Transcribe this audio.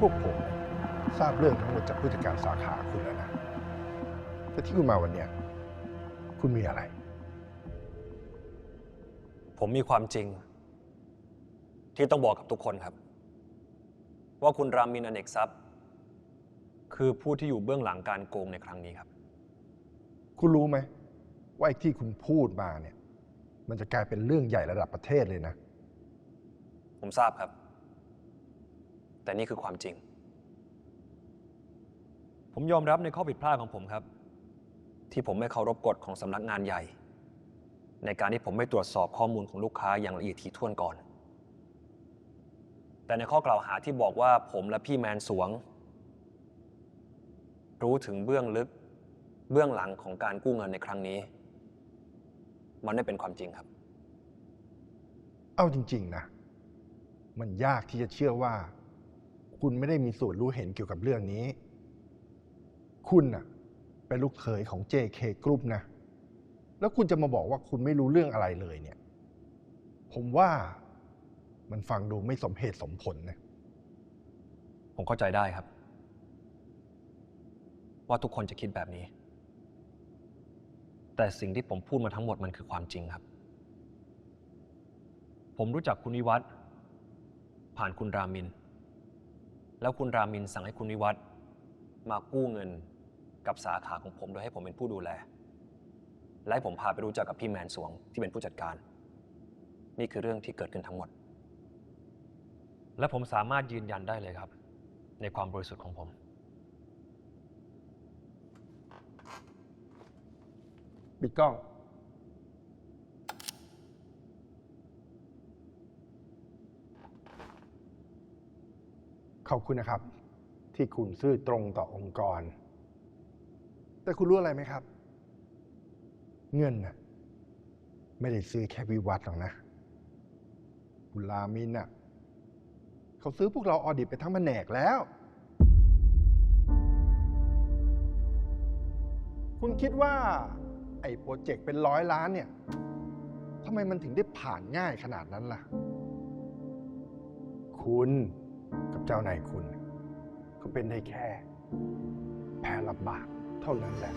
พวกผมทราบเรื่องทั้งหมดจากผู้จัดการสาขาคุณแล้วนะ แต่ที่คุณมาวันเนี้ยคุณมีอะไร ผมมีความจริง ที่ต้องบอกกับทุกคนครับ ว่าคุณรามินอเนกทรัพย์ คือผู้ที่อยู่เบื้องหลังการโกงในครั้งนี้ครับ คุณรู้ไหมว่าไอ้ที่คุณพูดมาเนี่ย มันจะกลายเป็นเรื่องใหญ่ระดับประเทศเลยนะ ผมทราบครับ แต่นี่คือความจริง ผมยอมรับในข้อผิดพลาดของผมครับ ที่ผมไม่เคารพกฎของสำนักงานใหญ่ ในการที่ผมไม่ตรวจสอบข้อมูลของลูกค้าอย่างละเอียดถี่ถ้วนก่อน แต่ในข้อกล่าวหาที่บอกว่าผมและพี่แมนสวง รู้ถึงเบื้องลึกเบื้องหลังของการกู้เงินในครั้งนี้ มันไม่เป็นความจริงครับ เอาจริง ๆ นะ มันยากที่จะเชื่อว่า คุณไม่ได้มีส่วนรู้เห็นเกี่ยวกับเรื่องนี้ คุณน่ะ เป็นลูกเขยของ JK Group นะ แล้วคุณจะมาบอกว่าคุณไม่รู้เรื่องอะไรเลยเนี่ย ผมว่ามันฟังดูไม่สมเหตุสมผลนะ ผมเข้าใจได้ครับ ว่าทุกคนจะคิดแบบนี้ แต่สิ่งที่ผมพูดมาทั้งหมดมันคือความจริงครับ ผมรู้จักคุณวิวัฒน์ผ่านคุณรามิน แล้วคุณรามินสั่งให้คุณวิวัฒน์มากู้เงินกับสาขาของผมโดยให้ผมเป็นผู้ดูแล และให้ผมพาไปรู้จักกับพี่แมนสวงที่เป็นผู้จัดการ นี่คือเรื่องที่เกิดขึ้นทั้งหมด และผมสามารถยืนยันได้เลยครับ ในความบริสุทธิ์ของผม ปิดกล้อง ขอบคุณนะครับ ที่คุณซื่อตรงต่อองค์กร แต่คุณรู้อะไรไหมครับ เงินน่ะไม่ได้ซื้อแค่วิวัฒน์หรอกนะคุณลามินน่ะเขาซื้อพวกเราออดิตไปทั้งแผนกแล้ว คุณคิดว่า ไอ้โปรเจกต์เป็นร้อยล้านเนี่ยทำไมมันถึงได้ผ่านง่ายขนาดนั้นล่ะ คุณ กับเจ้านายคุณ ก็เป็นได้แค่ แพ้รับบาปเท่านั้นแหละ